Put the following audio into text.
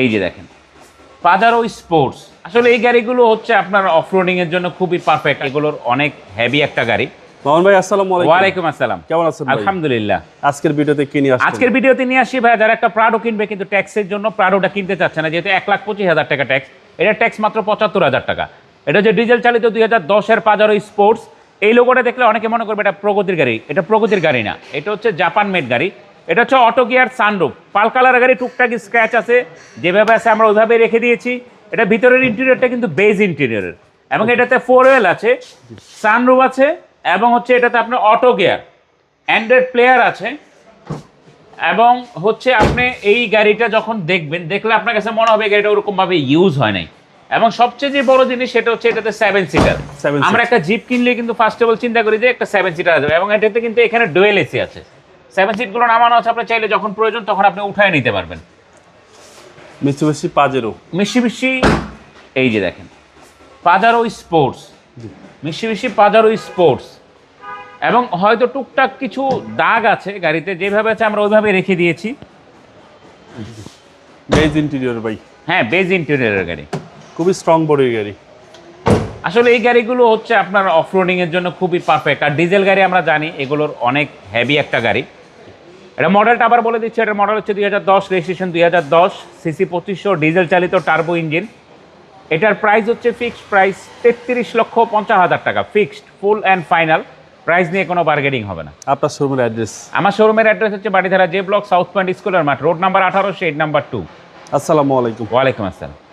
এই যে দেখেন পাজারো স্পোর্টস আসলে এই গাড়িগুলো হচ্ছে আপনার অফরোডিং এর জন্য খুবই পারফেক্ট এগুলোর অনেক হেভি একটা গাড়ি। মোহন ভাই আসসালামু আলাইকুম। ওয়ালাইকুম আসসালাম। কেমন আছেন আলহামদুলিল্লাহ। আজকের ভিডিওতে কি নিয়ে আসছেন? আজকের ভিডিওতে নিয়ে আসি ভাই যারা একটা প্রাডো কিনবে কিন্তু ট্যাক্সের জন্য প্রাডোটা কিনতে চাচ্ছে না যেহেতু এক লাখ পঁচিশ হাজার টাকা ট্যাক্স এটা ট্যাক্স মাত্র পঁচাত্তর হাজার টাকা। এটা হচ্ছে ডিজেল চালিত দুই হাজার দশের পাজারো স্পোর্টস এই লোগোটা দেখলে অনেকে মনে করবে এটা প্রগতির গাড়ি। এটা প্রগতির গাড়ি না। এটা হচ্ছে জাপান মেড গাড়ি। এটা হচ্ছে অটো গিয়ার সানরুফ পাল কালার গাড়ি টুকটাক স্ক্র্যাচ আছে। যেভাবে আছে আমরা ওইভাবে রেখে দিয়েছি। এটা ভিতরের ইন্টেরিয়রটা কিন্তু বেজ ইন্টেরিয়রের এবং এটাতে ফোর ওয়েল আছে সানরুফ আছে এবং হচ্ছে এটাতে আপনার অটো গিয়ার অ্যান্ড্রয়েড প্লেয়ার আছে। এবং হচ্ছে আপনি এই গাড়িটা যখন দেখবেন দেখলে আপনার কাছে মনে হবে গাড়িটা ওরকমভাবে ইউজ হয় নাই। এবং সবচেয়ে যে বড় জিনিস সেটা হচ্ছে এটাতে সেভেন সিটার আমরা একটা জিপ কিনলে কিন্তু ফার্স্ট অফ অল চিন্তা করি যে একটা সেভেন সিটার আসবে। এবং এটাতে কিন্তু এখানে ডুয়েল এসি আছে। সেভেন সিটগুলো নামানো আছে আপনি চাইলে যখন প্রয়োজন তখন আপনি উঠায় নিতে পারবেন। Mitsubishi Pajero. মিশি মিশি এই যে দেখেন পাজারো স্পোর্টস। মিশি মিশি পাজারো স্পোর্টস। এবং হয়তো টুকটাক কিছু দাগ আছে গাড়িতে যেভাবে আছে আমরা ওইভাবে রেখে দিয়েছি। বেজ ইন্টেরিয়র ভাই। হ্যাঁ বেজ ইন্টেরিয়রের গাড়ি। খুবই স্ট্রং বডি গাড়ি। আসলে এই গাড়িগুলো হচ্ছে আপনার অফরোডিং এর জন্য খুবই পারফেক্ট আর ডিজেল গাড়ি আমরা জানি এগুলোর অনেক হেভি একটা গাড়ি। এটা মডেলটা আবার বলে দিচ্ছি এটার মডেল হচ্ছে দুই হাজার দশ রেজিস্ট্রেশন দুই হাজার দশ সিসি পঁচিশশো ডিজেল চালিত টার্বো ইঞ্জিন এটার প্রাইস হচ্ছে ফিক্সড প্রাইস তেত্রিশ লক্ষ পঞ্চাশ হাজার টাকা fixed full and final price নিয়ে কোনো বার্গেনিং হবে না। আপনার শোরুমের অ্যাড্রেস আমার শোরুমের অ্যাড্রেস হচ্ছে Baridhara J block south point স্কুলের মাঠ রোড নাম্বার আঠারো শেড নাম্বার টু আসসালামু আলাইকুম। ওয়ালাইকুম আসসালাম।